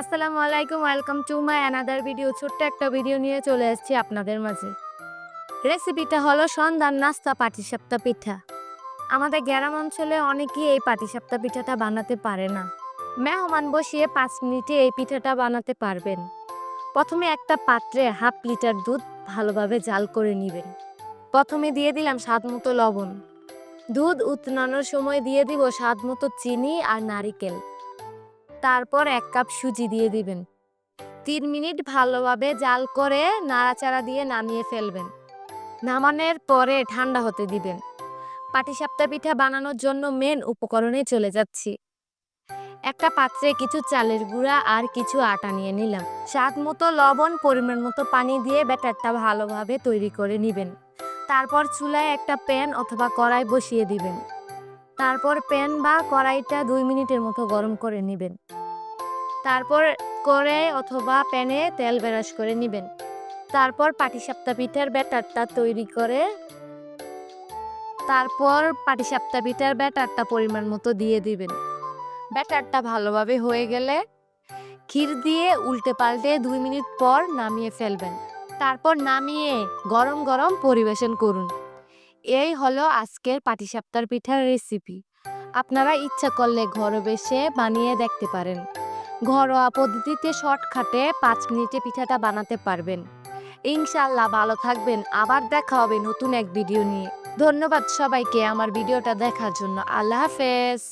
আসসালামু আলাইকুম welcome to my another video ছোট্ট একটা ভিডিও নিয়ে চলে এসেছি আপনাদের মাঝে। রেসিপিটা হলো সন্ধ্যার নাস্তা পাটিসাপ্তা পিঠা। আমাদের গ্রাম অঞ্চলে অনেকেই এই পাটিসাপ্তা পিঠাটা বানাতে পারে না। মেহমান বসিয়ে পাঁচ মিনিটে এই পিঠাটা বানাতে পারবেন। প্রথমে একটা পাত্রে হাফ লিটার দুধ ভালোভাবে জাল করে নেবেন। প্রথমে দিয়ে দিলাম স্বাদ মতো লবণ। দুধ উতনানোর সময় দিয়ে দিব স্বাদ মতো চিনি আর নারিকেল। তারপর এক কাপ সুজি দিয়ে দিবেন। তিন মিনিট ভালোভাবে জাল করে নাড়াচাড়া দিয়ে নামিয়ে ফেলবেন। নামানোর পরে ঠান্ডা হতে দিবেন। পাটিসাপ্তা পিঠা বানানোর জন্য মেন উপকরণে চলে যাচ্ছি। একটা পাত্রে কিছু চালের গুঁড়া আর কিছু আটা নিয়ে নিলাম। স্বাদ মতো লবণ, পরিমাণ মতো পানি দিয়ে ব্যাটারটা ভালোভাবে তৈরি করে নেবেন। তারপর চুলায় একটা প্যান অথবা কড়াই বসিয়ে দিবেন। তারপর প্যান বা কড়াইটা দুই মিনিটের মতো গরম করে নেবেন। তারপর করে অথবা প্যানে তেল ব্রাশ করে নেবেন। তারপর পাটিসাপ্তা পিঠার ব্যাটারটা তৈরি করে তারপর পাটিসাপ্তা পিঠার ব্যাটারটা পরিমাণ মতো দিয়ে দিবেন। ব্যাটারটা ভালোভাবে হয়ে গেলে ক্ষীর দিয়ে উল্টে পাল্টে দুই মিনিট পর নামিয়ে ফেলবেন। তারপর নামিয়ে গরম গরম পরিবেশন করুন। এই হলো আজকের পাটিসাপ্তার পিঠার রেসিপি আপনারা ইচ্ছা করলে ঘরে বসে বানিয়ে দেখতে পারেন। ঘরোয়া পদ্ধতিতে শর্টকাটে পাঁচ মিনিটে পিঠাটা বানাতে পারবেন। ইনশাল্লাহ ভালো থাকবেন। আবার দেখা হবে নতুন এক ভিডিও নিয়ে। ধন্যবাদ সবাইকে আমার ভিডিওটা দেখার জন্য। আল্লাহ হাফেজ।